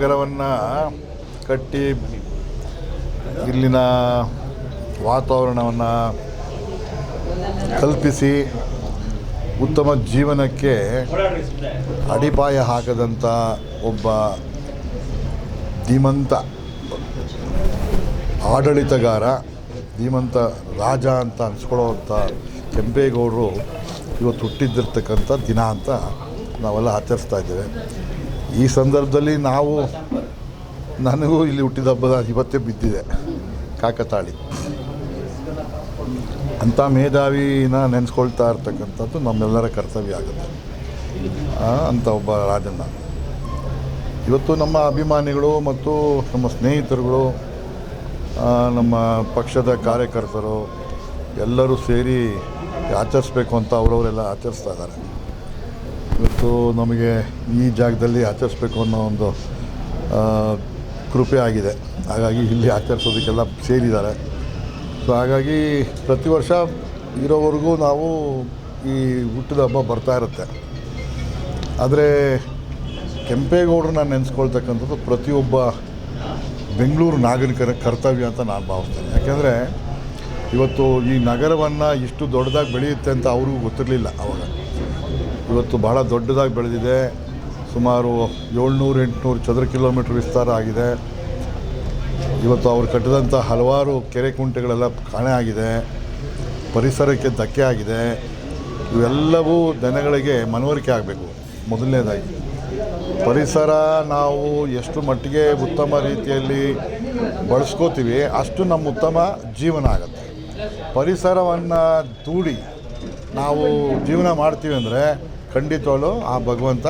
ನಗರವನ್ನು ಕಟ್ಟಿ ಇಲ್ಲಿನ ವಾತಾವರಣವನ್ನು ಕಲ್ಪಿಸಿ ಉತ್ತಮ ಜೀವನಕ್ಕೆ ಅಡಿಪಾಯ ಹಾಕದಂಥ ಒಬ್ಬ ಧೀಮಂತ ಆಡಳಿತಗಾರ, ಧೀಮಂತ ರಾಜ ಅಂತ ಅನಿಸ್ಕೊಳ್ಳೋವಂಥ ಕೆಂಪೇಗೌಡರು ಇವತ್ತು ಹುಟ್ಟಿದ್ದಿರ್ತಕ್ಕಂಥ ದಿನ ಅಂತ ನಾವೆಲ್ಲ ಆಚರಿಸ್ತಾ ಇದ್ದೇವೆ. ಈ ಸಂದರ್ಭದಲ್ಲಿ ನಾವು ನನಗೂ ಇಲ್ಲಿ ಹುಟ್ಟಿದ ಹಬ್ಬದ ಇವತ್ತೇ ಬಿದ್ದಿದೆ. ಕಾಕತಾಳಿ. ಅಂಥ ಮೇಧಾವಿನ ನೆನೆಸ್ಕೊಳ್ತಾ ಇರ್ತಕ್ಕಂಥದ್ದು ನಮ್ಮೆಲ್ಲರ ಕರ್ತವ್ಯ ಆಗುತ್ತೆ. ಅಂತ ಒಬ್ಬ ರಾಜಣ್ಣ. ಇವತ್ತು ನಮ್ಮ ಅಭಿಮಾನಿಗಳು ಮತ್ತು ನಮ್ಮ ಸ್ನೇಹಿತರುಗಳು ನಮ್ಮ ಪಕ್ಷದ ಕಾರ್ಯಕರ್ತರು ಎಲ್ಲರೂ ಸೇರಿ ಆಚರಿಸ್ಬೇಕು ಅಂತ ಅವರವರೆಲ್ಲ ಆಚರಿಸ್ತಾ ಇದ್ದಾರೆ. ಇವತ್ತು ನಮಗೆ ಈ ಜಾಗದಲ್ಲಿ ಆಚರಿಸ್ಬೇಕು ಅನ್ನೋ ಒಂದು ಕೃಪೆ ಆಗಿದೆ. ಹಾಗಾಗಿ ಇಲ್ಲಿ ಆಚರಿಸೋದಕ್ಕೆಲ್ಲ ಸೇರಿದ್ದಾರೆ. ಸೊ ಹಾಗಾಗಿ ಪ್ರತಿ ವರ್ಷ ಇರೋವರೆಗೂ ನಾವು ಈ ಹುಟ್ಟಿದ ಹಬ್ಬ ಬರ್ತಾ ಇರುತ್ತೆ. ಆದರೆ ಕೆಂಪೇಗೌಡರನ್ನ ನೆನೆಸ್ಕೊಳ್ತಕ್ಕಂಥದ್ದು ಪ್ರತಿಯೊಬ್ಬ ಬೆಂಗಳೂರು ನಾಗರಿಕರ ಕರ್ತವ್ಯ ಅಂತ ನಾನು ಭಾವಿಸ್ತೇನೆ. ಯಾಕೆಂದರೆ ಇವತ್ತು ಈ ನಗರವನ್ನು ಇಷ್ಟು ದೊಡ್ಡದಾಗಿ ಬೆಳೆಯುತ್ತೆ ಅಂತ ಅವ್ರಿಗೂ ಗೊತ್ತಿರಲಿಲ್ಲ ಅವಾಗ. ಇವತ್ತು ಬಹಳ ದೊಡ್ಡದಾಗಿ ಬೆಳೆದಿದೆ. ಸುಮಾರು ಏಳ್ನೂರು ಎಂಟುನೂರು ಚದರ ಕಿಲೋಮೀಟ್ರ್ ವಿಸ್ತಾರ ಆಗಿದೆ. ಇವತ್ತು ಅವರು ಕಟ್ಟಿದಂಥ ಹಲವಾರು ಕೆರೆ ಕುಂಟೆಗಳೆಲ್ಲ ಕಾಣೆ ಆಗಿದೆ. ಪರಿಸರಕ್ಕೆ ಧಕ್ಕೆ ಆಗಿದೆ. ಇವೆಲ್ಲವೂ ಜನಗಳಿಗೆ ಮನವರಿಕೆ ಆಗಬೇಕು. ಮೊದಲನೇದಾಗಿ. ಪರಿಸರ ನಾವು ಎಷ್ಟು ಮಟ್ಟಿಗೆ ಉತ್ತಮ ರೀತಿಯಲ್ಲಿ ಬಳಸ್ಕೋತೀವಿ, ಅಷ್ಟು ನಮ್ಮ ಉತ್ತಮ ಜೀವನ ಆಗುತ್ತೆ. ಪರಿಸರವನ್ನು ದೂಡಿ ನಾವು ಜೀವನ ಮಾಡ್ತೀವಿ ಅಂದರೆ ಖಂಡಿತವಾಗ್ಲೂ ಆ ಭಗವಂತ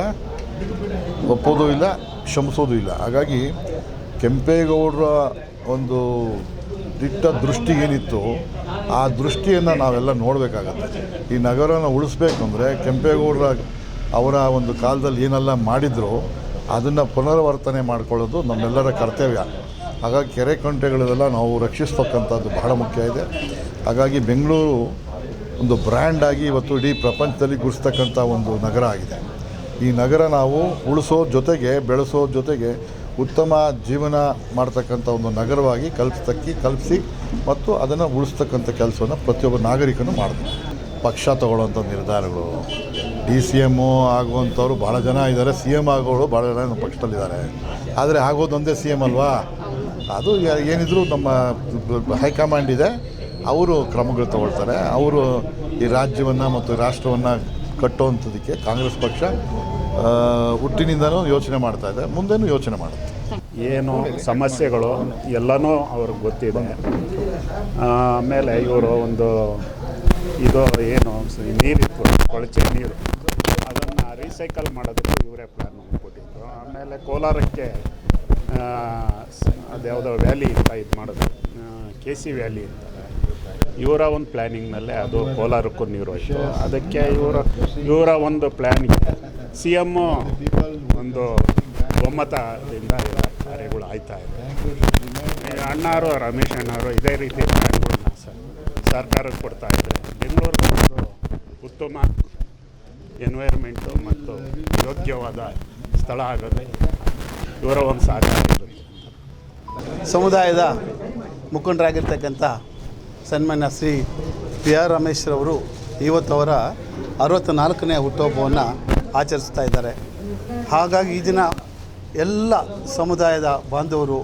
ಒಪ್ಪೋದು ಇಲ್ಲ, ಕ್ಷಮಿಸೋದು ಇಲ್ಲ. ಹಾಗಾಗಿ ಕೆಂಪೇಗೌಡರ ಒಂದು ದಿಟ್ಟ ದೃಷ್ಟಿ ಏನಿತ್ತು, ಆ ದೃಷ್ಟಿಯನ್ನು ನಾವೆಲ್ಲ ನೋಡಬೇಕಾಗತ್ತೆ. ಈ ನಗರನ ಉಳಿಸ್ಬೇಕು ಅಂದರೆ ಕೆಂಪೇಗೌಡರ ಅವರ ಒಂದು ಕಾಲದಲ್ಲಿ ಏನೆಲ್ಲ ಮಾಡಿದ್ರು, ಅದನ್ನು ಪುನರ್ವರ್ತನೆ ಮಾಡ್ಕೊಳ್ಳೋದು ನಮ್ಮೆಲ್ಲರ ಕರ್ತವ್ಯ. ಹಾಗಾಗಿ ಕೆರೆ ಕಂಟೆಗಳೆಲ್ಲ ನಾವು ರಕ್ಷಿಸ್ತಕ್ಕಂಥದ್ದು ಬಹಳ ಮುಖ್ಯ ಇದೆ. ಹಾಗಾಗಿ ಬೆಂಗಳೂರು ಒಂದು ಬ್ರ್ಯಾಂಡಾಗಿ ಇವತ್ತು ಇಡೀ ಪ್ರಪಂಚದಲ್ಲಿ ಗುಡಿಸ್ತಕ್ಕಂಥ ಒಂದು ನಗರ ಆಗಿದೆ. ಈ ನಗರ ನಾವು ಉಳಿಸೋ ಜೊತೆಗೆ, ಬೆಳೆಸೋ ಜೊತೆಗೆ ಉತ್ತಮ ಜೀವನ ಮಾಡ್ತಕ್ಕಂಥ ಒಂದು ನಗರವಾಗಿ ಕಲ್ಪಿಸ್ತಕ್ಕಿ, ಕಲ್ಪಿಸಿ ಮತ್ತು ಅದನ್ನು ಉಳಿಸ್ತಕ್ಕಂಥ ಕೆಲಸವನ್ನು ಪ್ರತಿಯೊಬ್ಬ ನಾಗರಿಕನು ಮಾಡಬೇಕು ಪಕ್ಷ ತಗೊಳ್ಳೋಂಥ ನಿರ್ಧಾರಗಳು, ಡಿ ಸಿ ಎಮ್ಮು ಆಗುವಂಥವ್ರು ಭಾಳ ಜನ ಇದ್ದಾರೆ, ಸಿ ಎಂ ಆಗೋರು ಭಾಳ ಜನ ನಮ್ಮ ಪಕ್ಷದಲ್ಲಿದ್ದಾರೆ. ಆದರೆ ಆಗೋದೊಂದೇ ಸಿ ಎಂ ಅಲ್ವಾ? ಅದು ಏನಿದ್ರು ನಮ್ಮ ಹೈಕಮಾಂಡ್ ಇದೆ. ಅವರು ಕ್ರಮಗಳು ತಗೊಳ್ತಾರೆ. ಅವರು ಈ ರಾಜ್ಯವನ್ನು ಮತ್ತು ರಾಷ್ಟ್ರವನ್ನು ಕಟ್ಟುವಂಥದಕ್ಕೆ ಕಾಂಗ್ರೆಸ್ ಪಕ್ಷ ಹುಟ್ಟಿನಿಂದನೂ ಯೋಚನೆ ಮಾಡ್ತಾ ಇದೆ. ಮುಂದೆನೂ ಯೋಚನೆ ಮಾಡುತ್ತೆ. ಏನು ಸಮಸ್ಯೆಗಳು ಎಲ್ಲನೂ ಅವ್ರಿಗೆ ಗೊತ್ತಿದೆ. ಆಮೇಲೆ ಇವರು ಒಂದು ಇದು ಏನು ನೀರಿತ್ತು ಕೊಳಚೆ ನೀರು. ಅದನ್ನು ರೀಸೈಕಲ್ ಮಾಡೋದಕ್ಕೆ ಇವರೇ ಪ್ಲ್ಯಾನ್ ಕೊಟ್ಟಿದ್ರು ಆಮೇಲೆ ಕೋಲಾರಕ್ಕೆ ಅದ್ಯಾವುದೋ ವ್ಯಾಲಿ ಅಂತ ಇದು ಮಾಡೋದು ಕೆ ಸಿ ವ್ಯಾಲಿ ಅಂತಾರೆ ಇವರ ಒಂದು ಪ್ಲ್ಯಾನಿಂಗ್ನಲ್ಲೇ ಅದು ಕೋಲಾರಕ್ಕೂ ನೀರು ಹೋಯಿತು. ಅದಕ್ಕೆ ಇವರ ಇವರ ಒಂದು ಪ್ಲ್ಯಾನಿಂಗ್ ಸಿ ಎಮ್ಮು ಒಂದು ಒಮ್ಮತದಿಂದ ಕಾರ್ಯಗಳು ಆಯ್ತಾ ಇದೆ. ಅಣ್ಣಾರು, ರಮೇಶ್ ಅಣ್ಣಾರು ಇದೇ ರೀತಿ ಪ್ಲ್ಯಾನ್ಗಳನ್ನ ಸರ್ಕಾರಕ್ಕೆ ಕೊಡ್ತಾ ಇದ್ದಾರೆ. ಬೆಂಗಳೂರು ಉತ್ತಮ ಎನ್ವೈರ್ಮೆಂಟು ಮತ್ತು ಯೋಗ್ಯವಾದ ಸ್ಥಳ ಆಗೋದು ಇವರ ಒಂದು ಸಹಕಾರ ಸಮುದಾಯದ ಮುಖಂಡರಾಗಿರ್ತಕ್ಕಂಥ ಸನ್ಮಾನ್ಯ ಶ್ರೀ ಪಿ ಆರ್ ರಮೇಶ್ರವರು ಇವತ್ತು ಅವರ ಅರವತ್ತ ನಾಲ್ಕನೇ ಹುಟ್ಟುಹಬ್ಬವನ್ನು ಆಚರಿಸ್ತಾ ಇದ್ದಾರೆ. ಹಾಗಾಗಿ ಈ ದಿನ ಎಲ್ಲ ಸಮುದಾಯದ ಬಾಂಧವರು,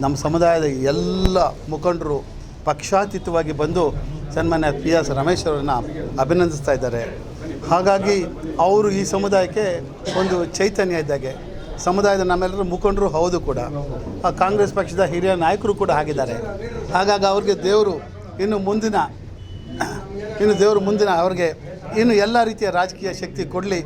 ನಮ್ಮ ಸಮುದಾಯದ ಎಲ್ಲ ಮುಖಂಡರು ಪಕ್ಷಾತೀತವಾಗಿ ಬಂದು ಸನ್ಮಾನ್ಯ ಪಿ ಎಸ್ ರಮೇಶ್ ಅವರನ್ನು ಅಭಿನಂದಿಸ್ತಾ ಇದ್ದಾರೆ. ಹಾಗಾಗಿ ಅವರು ಈ ಸಮುದಾಯಕ್ಕೆ ಒಂದು ಚೈತನ್ಯ ಇದ್ದಾಗೆ. ಸಮುದಾಯದ ನಮ್ಮೆಲ್ಲರೂ ಮುಖಂಡರು ಹೌದು ಕೂಡ. ಕಾಂಗ್ರೆಸ್ ಪಕ್ಷದ ಹಿರಿಯ ನಾಯಕರು ಕೂಡ ಆಗಿದ್ದಾರೆ. ಹಾಗಾಗಿ ಅವ್ರಿಗೆ ದೇವರು ಇನ್ನು ಮುಂದಿನ, ಇನ್ನು ದೇವರು ಮುಂದಿನ ಅವ್ರಿಗೆ ಇನ್ನು ಎಲ್ಲ ರೀತಿಯ ರಾಜಕೀಯ ಶಕ್ತಿ ಕೊಡಲಿ.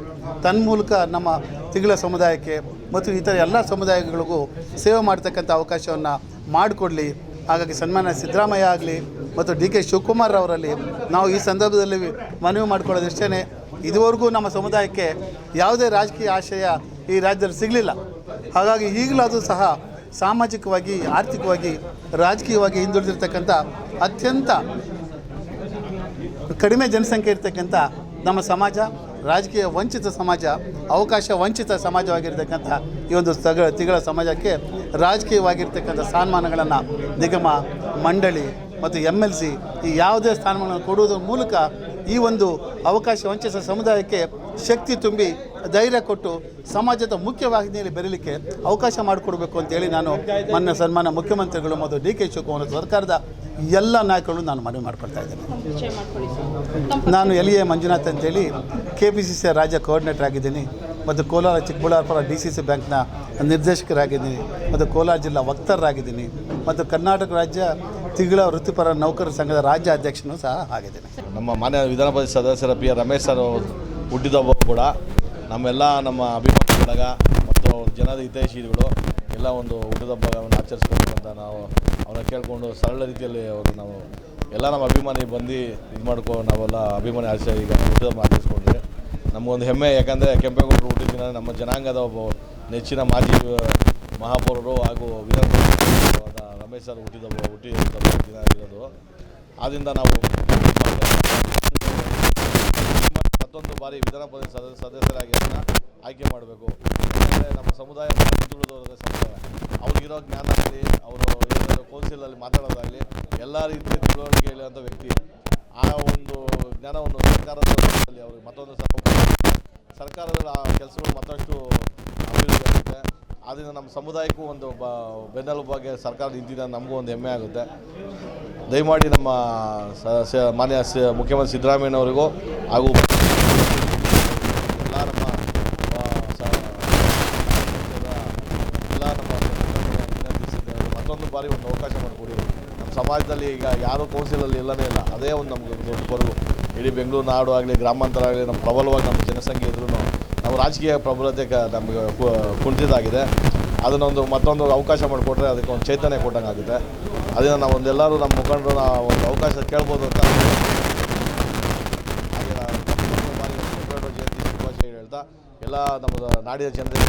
ತನ್ಮೂಲಕ ನಮ್ಮ ತಿಂಗಳ ಸಮುದಾಯಕ್ಕೆ ಮತ್ತು ಇತರ ಎಲ್ಲ ಸಮುದಾಯಗಳಿಗೂ ಸೇವೆ ಮಾಡ್ತಕ್ಕಂಥ ಅವಕಾಶವನ್ನು ಮಾಡಿಕೊಡಲಿ. ಹಾಗಾಗಿ ಸನ್ಮಾನ್ಯ ಸಿದ್ದರಾಮಯ್ಯ ಆಗಲಿ ಮತ್ತು ಡಿ ಕೆ ಶಿವಕುಮಾರ್ ಅವರಲ್ಲಿ ನಾವು ಈ ಸಂದರ್ಭದಲ್ಲಿ ಮನವಿ ಮಾಡಿಕೊಳ್ಳೋದಿಷ್ಟೇ ಇದುವರೆಗೂ ನಮ್ಮ ಸಮುದಾಯಕ್ಕೆ ಯಾವುದೇ ರಾಜಕೀಯ ಆಶಯ ಈ ರಾಜ್ಯದಲ್ಲಿ ಸಿಗಲಿಲ್ಲ. ಹಾಗಾಗಿ ಈಗಲಾದರೂ ಸಹ ಸಾಮಾಜಿಕವಾಗಿ, ಆರ್ಥಿಕವಾಗಿ, ರಾಜಕೀಯವಾಗಿ ಹಿಂದುಳಿದಿರ್ತಕ್ಕಂಥ ಅತ್ಯಂತ ಕಡಿಮೆ ಜನಸಂಖ್ಯೆ ಇರ್ತಕ್ಕಂಥ ನಮ್ಮ ಸಮಾಜ, ರಾಜಕೀಯ ವಂಚಿತ ಸಮಾಜ, ಅವಕಾಶ ವಂಚಿತ ಸಮಾಜವಾಗಿರ್ತಕ್ಕಂಥ ಈ ಒಂದು ತಗ ತಿಗಳ ಸಮಾಜಕ್ಕೆ ರಾಜಕೀಯವಾಗಿರ್ತಕ್ಕಂಥ ಸ್ಥಾನಮಾನಗಳನ್ನು ನಿಗಮ, ಮಂಡಳಿ ಮತ್ತು ಎಂ ಎಲ್ ಸಿ ಈ ಯಾವುದೇ ಸ್ಥಾನಮಾನಗಳನ್ನು ಕೊಡುವುದರ ಮೂಲಕ ಈ ಒಂದು ಅವಕಾಶ ವಂಚಿತ ಸಮುದಾಯಕ್ಕೆ ಶಕ್ತಿ ತುಂಬಿ ಧೈರ್ಯ ಕೊಟ್ಟು ಸಮಾಜದ ಮುಖ್ಯವಾಹಿನಿಯಲ್ಲಿ ಬೆರಲಿಕ್ಕೆ ಅವಕಾಶ ಮಾಡಿಕೊಡ್ಬೇಕು ಅಂತೇಳಿ ನಾನು ಮೊನ್ನೆ ಸನ್ಮಾನ ಮುಖ್ಯಮಂತ್ರಿಗಳು ಮತ್ತು ಡಿ ಕೆ ಶಿವಕುಮಾರ್ ಸರ್ಕಾರದ ಎಲ್ಲ ನಾಯಕರು ನಾನು ಮನವಿ ಮಾಡ್ಕೊಳ್ತಾ ಇದ್ದೇನೆ. ನಾನು ಎಲ್ ಎ ಮಂಜುನಾಥ್ ಅಂತೇಳಿ ಕೆ ಪಿ ಸಿ ಸಿ ರಾಜ್ಯ ಕೋಆರ್ಡಿನೇಟರ್ ಆಗಿದ್ದೀನಿ ಮತ್ತು Kolar Chikkaballapur D C C ಬ್ಯಾಂಕ್ನ ನಿರ್ದೇಶಕರಾಗಿದ್ದೀನಿ ಮತ್ತು ಕೋಲಾರ ಜಿಲ್ಲಾ ವಕ್ತಾರರಾಗಿದ್ದೀನಿ ಮತ್ತು ಕರ್ನಾಟಕ ರಾಜ್ಯ ತಿಂಗಳ ವೃತ್ತಿಪರ ನೌಕರರ ಸಂಘದ ರಾಜ್ಯ ಅಧ್ಯಕ್ಷನೂ ಸಹ ಆಗಿದ್ದೀನಿ. ನಮ್ಮ ಮಾನ್ಯ ವಿಧಾನ ಪರಿಷತ್ ಸದಸ್ಯರ ಪಿ ಆರ್ ರಮೇಶ್ ಸರ್ ಹುಟ್ಟಿದವರು ಕೂಡ ನಮ್ಮೆಲ್ಲ ನಮ್ಮ ಅಭಿಮಾನಿ ಬಳಗ ಮತ್ತು ಜನದ ಹಿತೈಷಿಗಳು ಎಲ್ಲ ಒಂದು ಹುಟ್ಟಿದಬ್ಬವನ್ನು ಆಚರಿಸ್ಬೇಕು ಅಂತ ನಾವು ಅವನ್ನ ಕೇಳಿಕೊಂಡು ಸರಳ ರೀತಿಯಲ್ಲಿ ಅವರು ನಾವು ಎಲ್ಲ ನಮ್ಮ ಅಭಿಮಾನಿ ಬಂದು ಇದು ಮಾಡ್ಕೊ ನಾವೆಲ್ಲ ಅಭಿಮಾನಿ ಆಚೆ ಈಗ ಹುಟ್ಟಿದಬ್ಬ ಆಚರಿಸ್ಕೊಂಡ್ರೆ ನಮಗೊಂದು ಹೆಮ್ಮೆ, ಯಾಕಂದರೆ ಕೆಂಪೇಗೌಡರು ಹುಟ್ಟಿದ ದಿನ ನಮ್ಮ ಜನಾಂಗದ ಒಬ್ಬ ನೆಚ್ಚಿನ ಮಾಜಿ ಮಹಾಪೌರರು ಹಾಗೂ ವಿಧಾನ ರಮೇಶ್ ಸರ್ ಹುಟ್ಟಿದ ಹುಟ್ಟಿದ ದಿನ ಇರೋದು ಆದ್ದರಿಂದ ನಾವು ಮತ್ತೊಂದು ಬಾರಿ ವಿಧಾನ ಪರಿಷತ್ ಸದಸ್ಯ ಸದಸ್ಯರಾಗಿ ಅದನ್ನ ಆಯ್ಕೆ ಮಾಡಬೇಕು. ಯಾಕಂದರೆ ನಮ್ಮ ಸಮುದಾಯ ಹಿಂದುಳಿದವರ ಸಮುದಾಯ ಅವ್ರಿಗಿರೋ ಜ್ಞಾನ ಆಗಲಿ, ಅವರು ಏನಾದರೂ ಕೌನ್ಸಿಲಲ್ಲಿ ಮಾತಾಡೋದಾಗಲಿ, ಎಲ್ಲ ರೀತಿಯ ತಿಳುವಳಿಕೆ ಇರುವಂಥ ವ್ಯಕ್ತಿ. ಆ ಒಂದು ಜ್ಞಾನವನ್ನು ಸರ್ಕಾರದ ಅವ್ರಿಗೆ ಮತ್ತೊಂದು ಸರ್ಕಾರದ ಕೆಲಸಗಳು ಮತ್ತಷ್ಟು ಅಭಿವೃದ್ಧಿ ಆಗುತ್ತೆ. ಆದ್ದರಿಂದ ನಮ್ಮ ಸಮುದಾಯಕ್ಕೂ ಒಂದು ಬ ಬೆನ್ನೆಲುಬಾಗಿ ಸರ್ಕಾರ ನಿಂತಿದೆ ನಮಗೂ ಒಂದು ಹೆಮ್ಮೆ ಆಗುತ್ತೆ. ದಯಮಾಡಿ ನಮ್ಮ ಸ ಮಾನ್ಯ ಸ ಮುಖ್ಯಮಂತ್ರಿ ಸಿದ್ದರಾಮಯ್ಯನವರಿಗೂ ಹಾಗೂ ಎಲ್ಲ ನಮ್ಮ ಆ, ಸ- ಎಲ್ಲ ನಮ್ಮ ಮತ್ತೊಂದು ಬಾರಿ ಒಂದು ಅವಕಾಶ ಮಾಡಿಕೊಡಿ. ನಮ್ಮ ಸಮಾಜದಲ್ಲಿ ಈಗ ಯಾರೂ ಕೌನ್ಸಿಲಲ್ಲಿ ಇಲ್ಲನೇ ಇಲ್ಲ. ಅದೇ ಒಂದು ನಮಗೆ ದೊಡ್ಡ ಕೊರಗು. ಇಡೀ ಬೆಂಗಳೂರು ನಾಡು ಆಗಲಿ ಗ್ರಾಮಾಂತರ ಆಗಲಿ ನಮ್ಮ ಪ್ರಬಲವಾಗಿ ನಮ್ಮ ಜನಸಂಖ್ಯೆ ಇದ್ರೂ ರಾಜಕೀಯ ಪ್ರಬಲತೆ ನಮಗೆ ಕುಂಠಿತಾಗಿದೆ ಅದನ್ನೊಂದು ಮತ್ತೊಂದು ಅವಕಾಶ ಮಾಡಿಕೊಟ್ರೆ ಅದಕ್ಕೆ ಒಂದು ಚೈತನ್ಯ ಕೊಟ್ಟಂಗೆ ಆಗುತ್ತೆ. ಅದನ್ನು ನಾವು ಒಂದೆಲ್ಲರೂ ನಮ್ಮ ಮುಖಂಡರು ನಾವು ಒಂದು ಅವಕಾಶ ಕೇಳ್ಬೋದು ಅಂತ ಹಾಗೆ ಜಯಂತಿ ಶುಭಾಶಯ ಹೇಳ್ತಾ, ಎಲ್ಲ ನಮ್ಮ ನಾಡಿನ ಜನತೆಗೆ